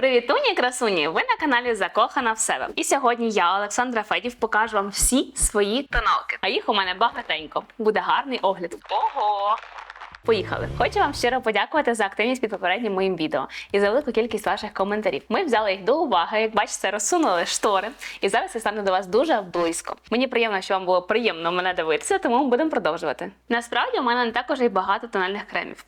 Привіт, Туні красуні! Ви на каналі Закохана в себе. І сьогодні я, Олександра Федів, покажу вам всі свої тоналки. А їх у мене багатенько. Буде гарний огляд. Ого! Поїхали! Хочу вам щиро подякувати за активність під попереднім моїм відео і за велику кількість ваших коментарів. Ми взяли їх до уваги, як бачите, розсунули штори, і зараз я стану до вас дуже близько. Мені приємно, що вам було приємно мене дивитися, тому будемо продовжувати. Насправді у мене також є багато тональних кремів.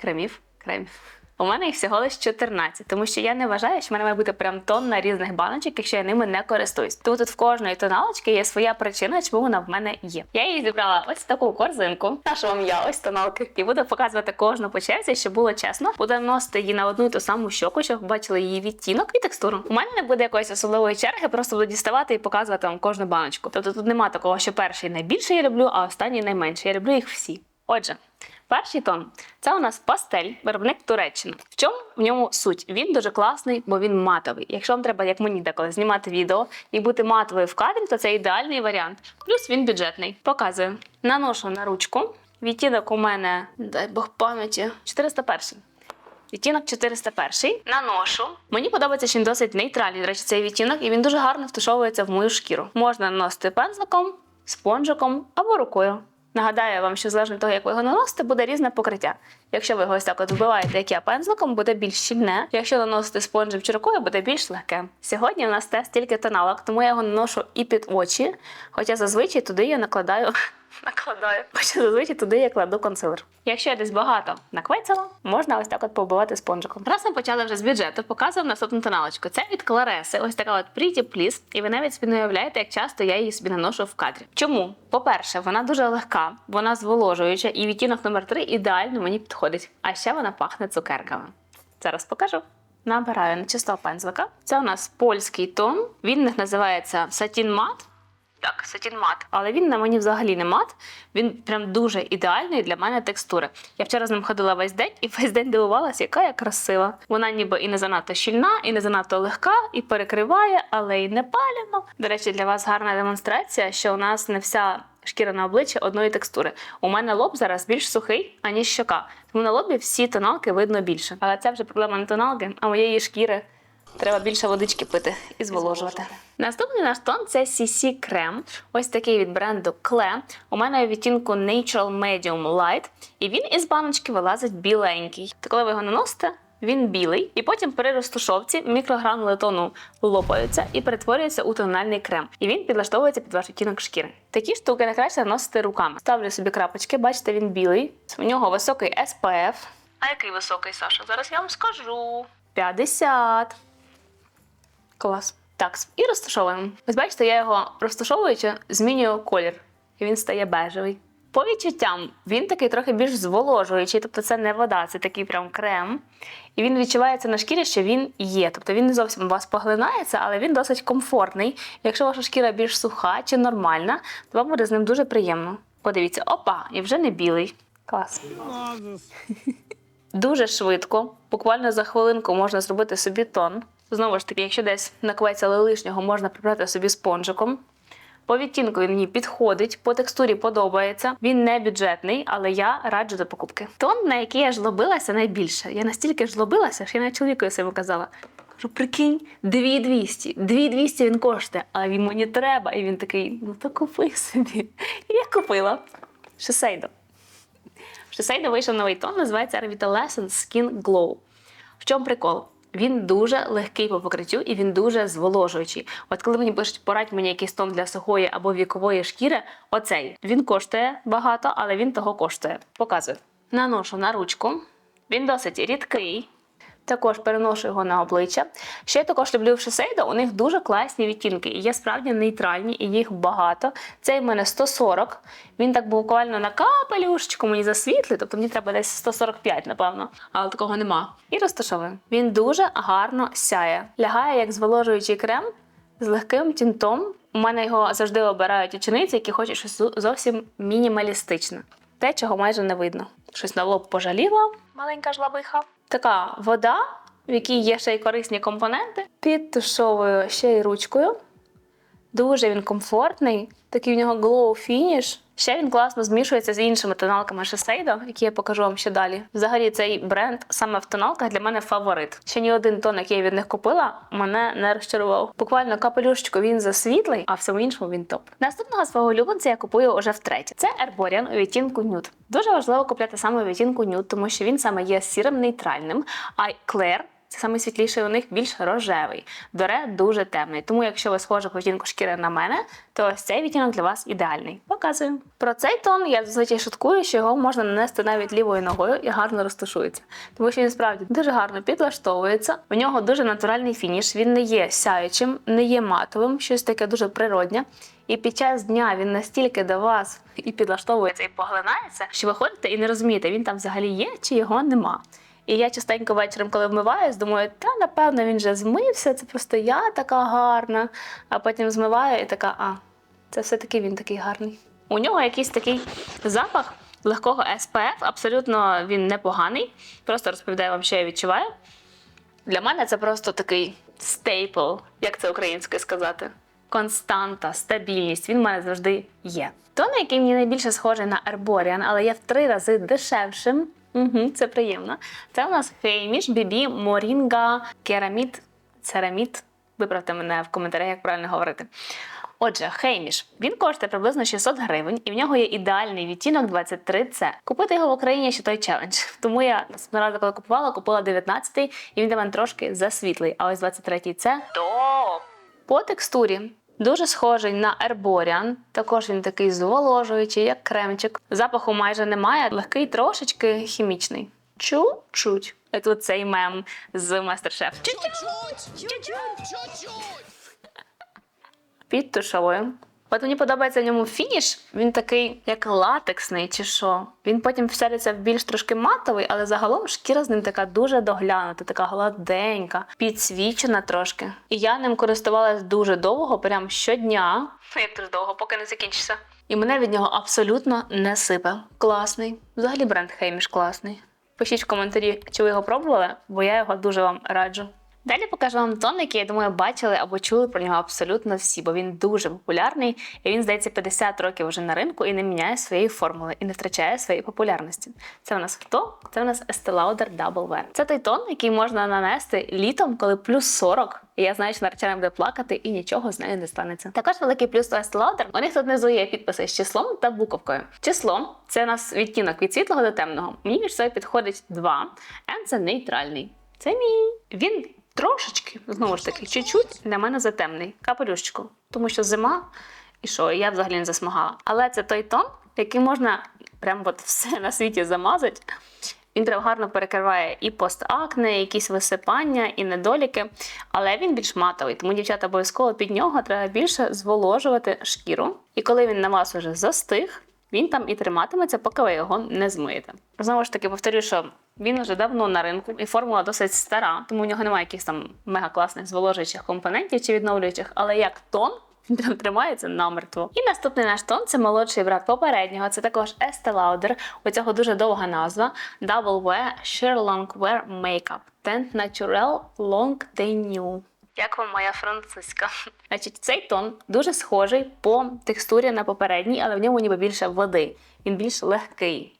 Кремів? Кремів. У мене їх всього лише 14, тому що я не вважаю, що в мене має бути прям тонна різних баночок, якщо я ними не користуюсь. Тому тут в кожної тоналочки є своя причина, чому вона в мене є. Я її зібрала ось в таку корзинку. Нашу вам я ось тоналки. І буду показувати кожну по черзі, щоб було чесно. Буду наносити її на одну і ту саму щоку, щоб бачили її відтінок і текстуру. У мене не буде якоїсь особливої черги, просто буду діставати і показувати вам кожну баночку. Тобто тут нема такого, що перший найбільше я люблю, а останній найменше. Я люблю їх всі. Отже, перший тон це у нас пастель, виробник Туреччина. В чому в ньому суть? Він дуже класний, бо він матовий. Якщо вам треба, як мені деколи, знімати відео і бути матовою в кадрі, то це ідеальний варіант. Плюс він бюджетний. Показую. Наношу на ручку. Відтінок у мене, дай Бог пам'яті, 401. Відтінок 401 наношу. Мені подобається, що він досить нейтральний. До речі, цей відтінок, і він дуже гарно втушовується в мою шкіру. Можна наносити пензликом, спонжиком або рукою. Нагадаю вам, що залежно від того, як ви його наносите, буде різне покриття. Якщо ви його ось так от вбиваєте, як я пензликом, буде більш щільне. Якщо наносите спонжем чи рукою, буде більш легке. Сьогодні у нас тест тільки тоналок, тому я його наношу і під очі. Хоча зазвичай туди я накладаю. Накладаю. Хоча зазвичай туди я кладу консилер. Якщо я десь багато наквецяла, можна ось так от побивати спонжиком. Раз ми почали вже з бюджету, показую наступну тоналочку. Це від Клареси, ось така от Pretty Please. І ви навіть собі не уявляєте, як часто я її собі наношу в кадрі. Чому? По-перше, вона дуже легка, вона зволожуюча, і відтінок номер 3 ідеально мені підходить. А ще вона пахне цукерками. Зараз покажу. Набираю на чистого пензлика. Це у нас польський тон. Він в них називається Satin Matte. Так, сатін мат. Але він на мені взагалі не мат. Він прям дуже ідеальний для мене текстури. Я вчора з ним ходила весь день і весь день дивувалася, яка я красива. Вона ніби і не занадто щільна, і не занадто легка, і перекриває, але й не паліно. До речі, для вас гарна демонстрація, що у нас не вся. Шкіра на обличчя одної текстури. У мене лоб зараз більш сухий, аніж щока. Тому на лобі всі тоналки видно більше. Але це вже проблема не тоналки, а моєї шкіри. Треба більше водички пити і зволожувати. Наступний наш тон це CC крем. Ось такий від бренду Cle. У мене у відтінку Natural Medium Light, і він із баночки вилазить біленький. То коли ви його наносите, він білий, і потім при розтушовці мікрогранули тону лопаються і перетворюються у тональний крем. І він підлаштовується під ваш відтінок шкіри. Такі штуки найкраще наносити руками. Ставлю собі крапочки, бачите, він білий. У нього високий SPF. А який високий, Саша? Зараз я вам скажу. 50. Клас. Так, і розташовуємо. Ось бачите, я його розташовуючи, змінюю колір, і він стає бежевий. По відчуттям він такий трохи більш зволожуючий, тобто це не вода, це такий прям крем. І він відчувається на шкірі, що він є. Тобто він не зовсім у вас поглинається, але він досить комфортний. Якщо ваша шкіра більш суха чи нормальна, то вам буде з ним дуже приємно. Подивіться, опа, і вже не білий. Клас. Дуже швидко, буквально за хвилинку можна зробити собі тон. Знову ж таки, якщо десь наквецяли лишнього, можна прибрати собі спонжиком. По відтінку він мені підходить, по текстурі подобається. Він не бюджетний, але я раджу до покупки. Тон, на який я жлобилася найбільше. Я настільки жлобилася, що я навіть чоловікові своєму казала. Кажу, прикинь, 2200, 2200 він коштує, але він мені треба. І він такий, ну то купи собі. І я купила. Шесейдо. В вийшов новий тон, називається Revitaliscent Skin Glow. В чому прикол? Він дуже легкий по покриттю і він дуже зволожуючий. От коли мені пишуть, порадь мені якийсь тон для сухої або вікової шкіри, оцей він коштує багато, але він того коштує. Показую. Наношу на ручку. Він досить рідкий. Також переношу його на обличчя. Ще я також люблю в Shiseido, у них дуже класні відтінки. І є справді нейтральні, і їх багато. Цей в мене 140. Він так буквально на капелюшечку мені засвітлий, тобто мені треба десь 145, напевно, але такого нема. І розташовую. Він дуже гарно сяє. Лягає як зволожуючий крем з легким тінтом. У мене його завжди обирають учениці, які хочуть щось зовсім мінімалістичне. Те, чого майже не видно. Щось на лоб пожаліла, маленька жлабиха. Така вода, в якій є ще й корисні компоненти. Підтушовую ще й ручкою. Дуже він комфортний. Такий в нього glow finish. Ще він класно змішується з іншими тоналками Shiseido, які я покажу вам ще далі. Взагалі, цей бренд саме в тоналках для мене фаворит. Ще ні один тон, який я від них купила, мене не розчарував. Буквально капелюшечку він засвітлий, а всьому іншому він топ. Наступного свого улюбленця я купую уже втретє. Це Herborian у відтінку Nude. Дуже важливо купляти саме відтінку Nude, тому що він саме є сірим нейтральним, а Claire це саме світліший у них більш рожевий. Доре дуже темний. Тому, якщо ви схожі по відтінку шкіри на мене, то ось цей відтінок для вас ідеальний. Показую. Про цей тон я зазвичай шуткую, що його можна нанести навіть лівою ногою і гарно розташується. Тому що він справді дуже гарно підлаштовується. У нього дуже натуральний фініш. Він не є сяючим, не є матовим, щось таке дуже природнє. І під час дня він настільки до вас і підлаштовується, і поглинається, що ви ходите і не розумієте, він там взагалі є чи його нема. І я частенько вечором, коли вмиваюсь, думаю, та напевно він вже змився, це просто я така гарна. А потім змиваю і така, а, це все-таки він такий гарний. У нього якийсь такий запах легкого SPF, абсолютно він непоганий. Просто розповідаю вам, що я відчуваю. Для мене це просто такий стейпл, як це українською сказати. Константа, стабільність. Він в мене завжди є. Тон, який мені найбільше схожий на Herborian, але є в три рази дешевшим. Угу, це приємно. Це у нас Фейміш BB Moringa Keramid Ceramid. Виправте мене в коментарях, як правильно говорити. Отже, Хейміш. Він коштує приблизно 600 гривень, і в нього є ідеальний відтінок 23C. Купити його в Україні ще той челендж. Тому я разу, коли купувала, купила 19-й, і він для мене трошки засвітлий. А ось 23-й це топ! По текстурі дуже схожий на ерборіан, Також він такий зволожуючий, як кремчик. Запаху майже немає, легкий трошечки хімічний. Чуть-чуть. Як тут цей мем з мастер-шеф. Під тушовою. От мені подобається в ньому фініш. Він такий, як латексний, чи що. Він потім вселиться в більш трошки матовий, але загалом шкіра з ним така дуже доглянута, така гладенька, підсвічена трошки. І я ним користувалась дуже довго, прям щодня. Як дуже довго, поки не закінчиться. І мене від нього абсолютно не сипе. Класний. Взагалі бренд Хейміш класний. Пишіть в коментарі, чи ви його пробували, бо я його дуже вам раджу. Далі покажу вам тон, який, я думаю, бачили або чули про нього абсолютно всі, бо він дуже популярний, і він, здається, 50 років вже на ринку і не міняє своєї формули і не втрачає своєї популярності. Це в нас хто? Це в нас Estee Lauder Double Wear. Це той тон, який можна нанести літом, коли плюс 40, і я знаю, що наречена буде плакати і нічого з нею не станеться. Також великий плюс у Estee Lauder, у них тут внизу є підписи з числом та буковкою. Число це у нас відтінок від світлого до темного. Мені між собою підходить 2, N це нейтральний. Це мій. Він трошечки, знову ж таки, чуть-чуть для мене затемний. Капелюшечку. Тому що зима, і що, я взагалі не засмагала. Але це той тон, який можна прям от все на світі замазати. Він прям гарно перекриває і постакне, і якісь висипання, і недоліки, але він більш матовий, тому дівчата обов'язково під нього треба більше зволожувати шкіру. І коли він на вас уже застиг, він там і триматиметься, поки ви його не змиєте. Знову ж таки, повторюю, що він вже давно на ринку, і формула досить стара, тому в нього немає якихось там мега класних зволожуючих компонентів чи відновлюючих, але як тон. Він тримається намертво. І наступний наш тон це молодший брат попереднього. Це також Estee Lauder. У цього дуже довга назва Double Wear Sheer Wear Makeup Teint Naturel Long Tenue. Як вам моя французька? Значить, цей тон дуже схожий по текстурі на попередній, але в ньому ніби більше води. Він більш легкий.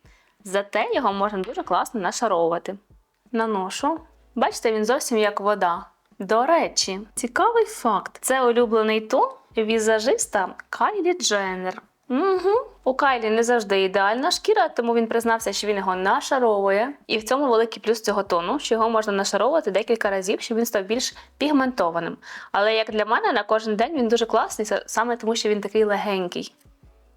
Зате його можна дуже класно нашаровувати. Наношу. Бачите, він зовсім як вода. До речі, цікавий факт: це улюблений тон візажиста Кайлі Дженнер. Угу. У Кайлі не завжди ідеальна шкіра, тому він признався, що він його нашаровує. І в цьому великий плюс цього тону, що його можна нашаровувати декілька разів, щоб він став більш пігментованим. Але як для мене, на кожен день він дуже класний, саме тому, що він такий легенький.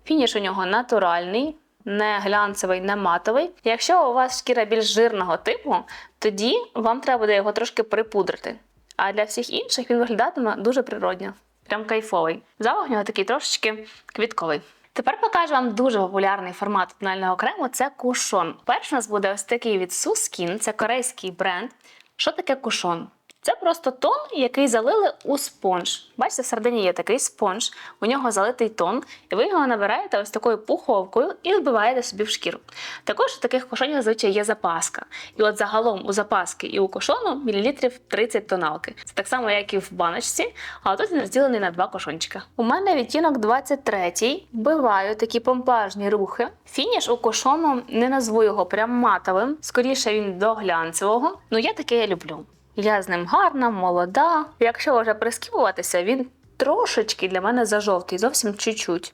Фініш у нього натуральний, не глянцевий, не матовий. Якщо у вас шкіра більш жирного типу, тоді вам треба буде його трошки припудрити. А для всіх інших він виглядатиме дуже природньо. Прям кайфовий. Запах у нього такий трошечки квітковий. Тепер покажу вам дуже популярний формат тонального крему це кушон. Перший у нас буде ось такий від Suskin, це корейський бренд. Що таке кушон? Це просто тон, який залили у спонж. Бачите, в середині є такий спонж, у нього залитий тон, і ви його набираєте ось такою пуховкою і вбиваєте собі в шкіру. Також у таких кошонів зазвичай є запаска. І от загалом у запаски і у кошону мілілітрів 30 тоналки. Це так само, як і в баночці, але тут він розділений на два кошончика. У мене відтінок 23 вбиваю такі помпажні рухи. Фініш у кошону не назву його прям матовим, скоріше він до глянцевого. Ну я таке люблю. Я з ним гарна, молода. Якщо вже прискіпуватися, він трошечки для мене зажовтий, зовсім чуть-чуть.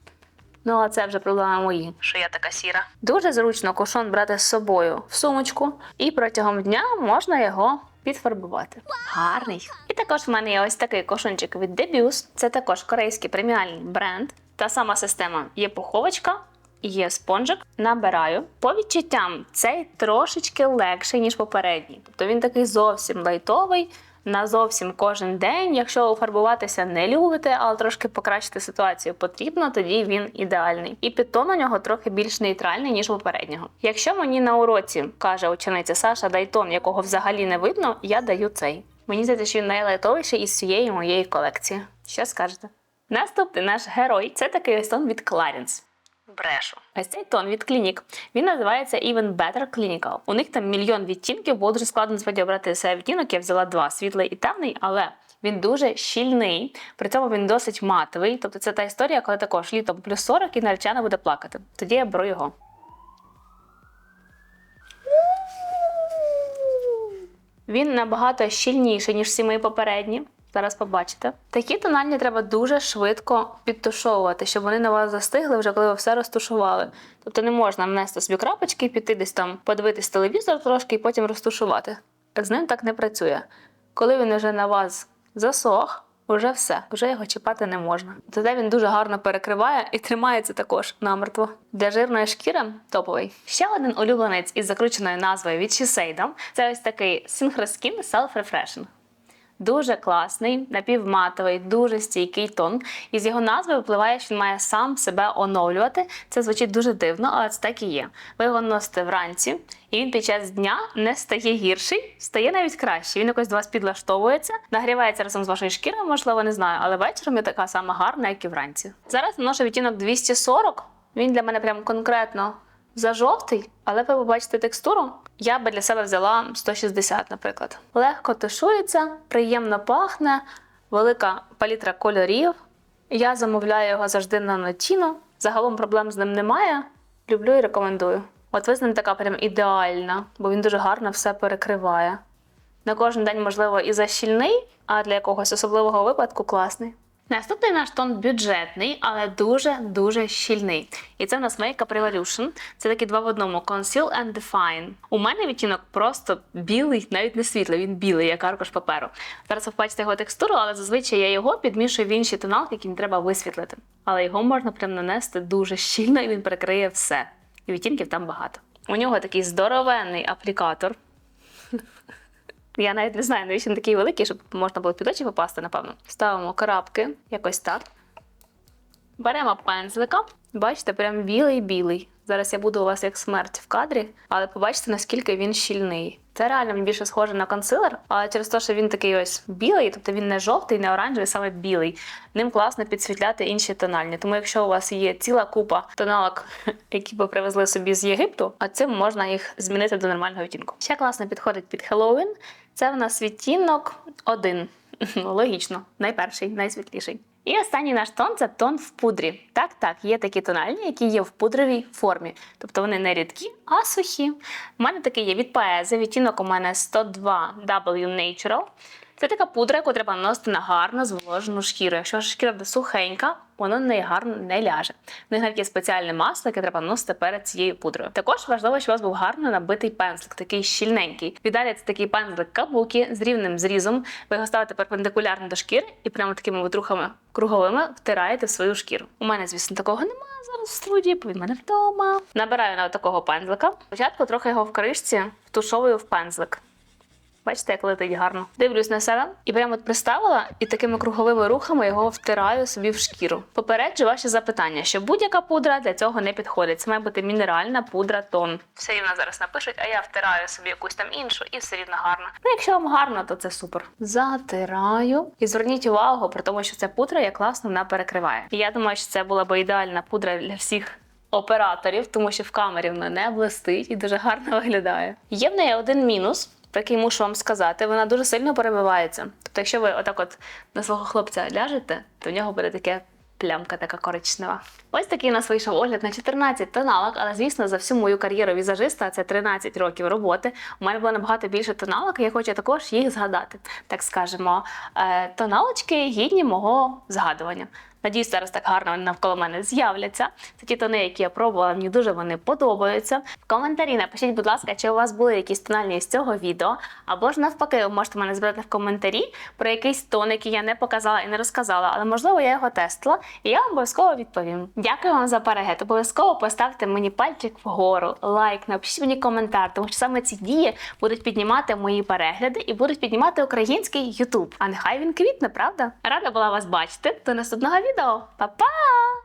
Ну, а це вже проблема мої, що я така сіра. Дуже зручно кошон брати з собою в сумочку, і протягом дня можна його підфарбувати. Гарний. І також в мене є ось такий кошончик від Debus. Це також корейський преміальний бренд. Та сама система є пуховочка. Є спонжик, набираю. По відчуттям цей трошечки легший, ніж попередній. Тобто він такий зовсім лайтовий, на зовсім кожен день. Якщо фарбуватися не любите, але трошки покращити ситуацію потрібно, тоді він ідеальний. І підтон у нього трохи більш нейтральний, ніж попереднього. Якщо мені на уроці каже учениця Саша, дай тон, якого взагалі не видно, я даю цей. Мені здається, що він найлайтовіший із всієї моєї колекції. Що скажете? Наступний наш герой це такий ось тон від Clarins. Брешу. Ось цей тон від клінік. Він називається Even Better Clinical. У них там мільйон відтінків, було дуже складно насправді обрати цей відтінок. Я взяла два світлий і темний, але він дуже щільний, при цьому він досить матовий. Тобто це та історія, коли також літом плюс 40 і наречена буде плакати. Тоді я беру його. Він набагато щільніший, ніж всі мої попередні. Зараз побачите. Такі тональні треба дуже швидко підтушовувати, щоб вони на вас застигли, вже коли ви все розтушували. Тобто не можна внести собі крапочки, піти десь там подивитись телевізор трошки і потім розтушувати. З ним так не працює. Коли він вже на вас засох, вже все, вже його чіпати не можна. Тоді він дуже гарно перекриває і тримається також намертво. Для жирної шкіри топовий. Ще один улюбленець із закрученою назвою від Shiseido – це ось такий Synchro Skin Self Refreshing. Дуже класний, напівматовий, дуже стійкий тон. І з його назви випливає, що він має сам себе оновлювати. Це звучить дуже дивно, але це так і є. Ви його носите вранці, і він під час дня не стає гірший, стає навіть краще. Він якось до вас підлаштовується, нагрівається разом з вашою шкірою, можливо, не знаю, але вечором є така сама гарна, як і вранці. Зараз наношу відтінок 240. Він для мене прям конкретно за жовтий, але ви побачите текстуру. Я би для себе взяла 160, наприклад. Легко тушується, приємно пахне, велика палітра кольорів. Я замовляю його завжди на нотіно. Загалом проблем з ним немає. Люблю і рекомендую. От ви з ним така прям ідеальна, бо він дуже гарно все перекриває. На кожен день, можливо, і защільний, а для якогось особливого випадку класний. Наступний наш тон бюджетний, але дуже-дуже щільний. І це в нас Makeup Revolution. Це такі два в одному Conceal and Define. У мене відтінок просто білий, навіть не світлий, він білий, як аркуш паперу. Зараз ви побачите його текстуру, але зазвичай я його підмішую в інші тоналки, які не треба висвітлити. Але його можна прям нанести дуже щільно, і він перекриє все. І відтінків там багато. У нього такий здоровенний аплікатор. Я навіть не знаю, навіщо він такий великий, щоб можна було під очі попасти, напевно. Ставимо крапки, якось так. Беремо пензлика. Бачите, прям білий-білий. Зараз я буду у вас як смерть в кадрі, але побачите, наскільки він щільний. Це реально він більше схоже на консилер, але через те, що він такий ось білий, тобто він не жовтий, не оранжевий, саме білий. Ним класно підсвітляти інші тональні. Тому якщо у вас є ціла купа тоналок, які ви привезли собі з Єгипту, а цим можна їх змінити до нормального відтінку. Ще класно підходить під Хеллоуін. Це в нас відтінок один. Ну, Логічно, найперший, найсвітліший. І останній наш тон це тон в пудрі. Так, так, є такі тональні, які є в пудровій формі. Тобто вони не рідкі, а сухі. У мене такий є від Paese, відтінок у мене 102 W Natural. Це така пудра, яку треба наносити на гарно зволожену шкіру. Якщо ваша шкіра сухенька, воно неї гарно не ляже. В них навіть є спеціальне масло, яке треба наносити перед цією пудрою. Також важливо, щоб у вас був гарно набитий пензлик, такий щільненький. Віддалі це такий пензлик кабуки з рівним зрізом. Ви його ставите перпендикулярно до шкіри і прямо такими витрухами круговими втираєте в свою шкіру. У мене, звісно, такого немає зараз в студії, бо він мене вдома. Набираю на такого пензлика. Спочатку трохи його в кришці втушовую в пензлик. Бачите, як летить гарно. Дивлюсь на себе і прямо от приставила і такими круговими рухами його втираю собі в шкіру. Попереджу ваші запитання, що будь-яка пудра для цього не підходить. Це має бути мінеральна пудра тон. Все рівно зараз напишуть, а я втираю собі якусь там іншу, і все рівно гарно. Ну, якщо вам гарно, то це супер. Затираю. І зверніть увагу про тому, що ця пудра як класно вона перекриває. І я думаю, що це була би ідеальна пудра для всіх операторів, тому що в камері вона не блистить і дуже гарно виглядає. Є в неї один мінус. Про який мушу вам сказати, вона дуже сильно перебивається. Тобто, якщо ви отак от на свого хлопця ляжете, то в нього буде таке плямка така коричнева. Ось такий у нас вийшов огляд на 14 тоналок, але звісно, за всю мою кар'єру візажиста, це 13 років роботи. У мене було набагато більше тоналок, і я хочу також їх згадати. Так скажемо, Е, тоналочки гідні мого згадування. Надіюсь, зараз так гарно навколо мене з'являться. Це ті тони, які я пробувала, мені дуже вони подобаються. В коментарі напишіть, будь ласка, чи у вас були якісь тональні з цього відео, або ж навпаки, ви можете мене збирати в коментарі про якийсь тон, який я не показала і не розказала, але можливо я його тестила, і я обов'язково відповім. Дякую вам за перегляд. Обов'язково поставте мені пальчик вгору, лайк, напишіть мені коментар, тому що саме ці дії будуть піднімати мої перегляди і будуть піднімати український Ютуб. А нехай він квітне, правда? Рада була вас бачити. До наступного відео. Torpedo! Pa, pa!